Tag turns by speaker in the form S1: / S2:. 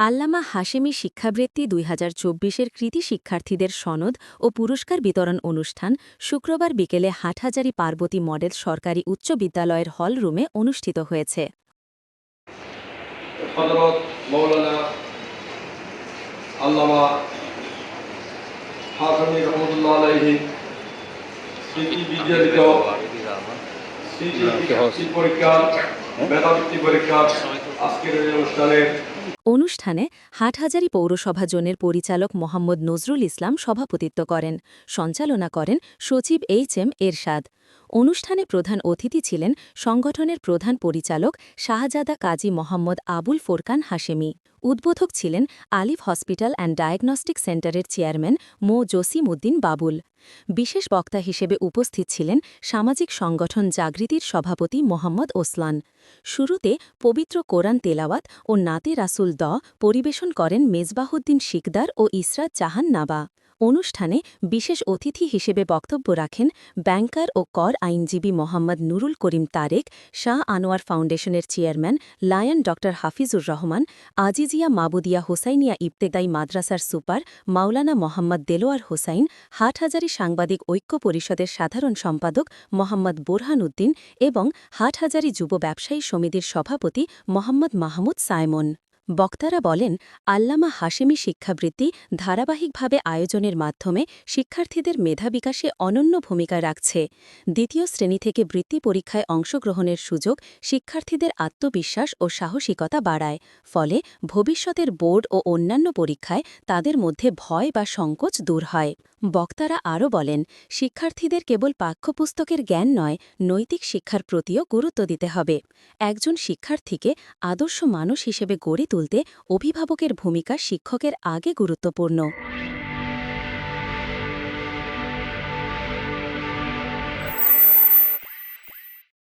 S1: আল্লামা হাশেমি শিক্ষাবৃত্তি দুই হাজার চব্বিশের কৃতি শিক্ষার্থীদের সনদ ও পুরস্কার বিতরণ অনুষ্ঠান শুক্রবার বিকেলে হাটহাজারী পার্বতী মডেল সরকারি উচ্চ বিদ্যালয়ের হল রুমে অনুষ্ঠিত হয়েছে।
S2: পরীক্ষা মেধাবৃত্তি পরীক্ষা আজকের এই অনুষ্ঠানের
S1: অনুষ্ঠানে হাটহাজারী পৌরসভা জোনের পরিচালক মোহাম্মদ নজরুল ইসলাম সভাপতিত্ব করেন। সঞ্চালনা করেন সচিব এইচ এম এরশাদ। অনুষ্ঠানে প্রধান অতিথি ছিলেন সংগঠনের প্রধান পরিচালক শাহজাদা কাজী মোহাম্মদ আবুল ফোরকান হাশেমি। উদ্বোধক ছিলেন আলিফ হসপিটাল অ্যান্ড ডায়াগনস্টিক সেন্টারের চেয়ারম্যান মো জসিম উদ্দিন বাবুল। বিশেষ বক্তা হিসেবে উপস্থিত ছিলেন সামাজিক সংগঠন জাগৃতির সভাপতি মোহাম্মদ ওসলান। শুরুতে পবিত্র কোরআন তেলাওয়াত ও নাতে রাসুল দ পরিবেশন করেন মেজবাহুদ্দিন শিকদার ও ইসরাত জাহান নাবা। অনুষ্ঠানে বিশেষ অতিথি হিসেবে বক্তব্য রাখেন ব্যাংকার ও কর আইনজীবী মোহাম্মদ নুরুল করিম তারেক, শাহ আনোয়ার ফাউন্ডেশনের চেয়ারম্যান লায়ন ড হাফিজুর রহমান, আজিজিয়া মাবুদিয়া হোসাইনিয়া ইবতেদাই মাদ্রাসার সুপার মাওলানা মোহাম্মদ দেলোয়ার হোসাইন, হাটহাজারী সাংবাদিক ঐক্য পরিষদের সাধারণ সম্পাদক মোহাম্মদ বোরহান উদ্দিন এবং হাটহাজারী যুব ব্যবসায়ী সমিতির সভাপতি মোহাম্মদ মাহমুদ সাইমন। বক্তারা বলেন, আল্লামা হাশেমি শিক্ষাবৃত্তি ধারাবাহিকভাবে আয়োজনের মাধ্যমে শিক্ষার্থীদের মেধা বিকাশে অনন্য ভূমিকা রাখছে। দ্বিতীয় শ্রেণি থেকে বৃত্তি পরীক্ষায় অংশগ্রহণের সুযোগ শিক্ষার্থীদের আত্মবিশ্বাস ও সাহসিকতা বাড়ায়। ফলে ভবিষ্যতের বোর্ড ও অন্যান্য পরীক্ষায় তাদের মধ্যে ভয় বা সংকোচ দূর হয়। বক্তারা আরও বলেন, শিক্ষার্থীদের কেবল পাঠ্যপুস্তকের জ্ঞান নয়, নৈতিক শিক্ষার প্রতিও গুরুত্ব দিতে হবে। একজন শিক্ষার্থীকে আদর্শ মানুষ হিসেবে গড়ে তুলতে অভিভাবকের ভূমিকা শিক্ষকের আগে গুরুত্বপূর্ণ।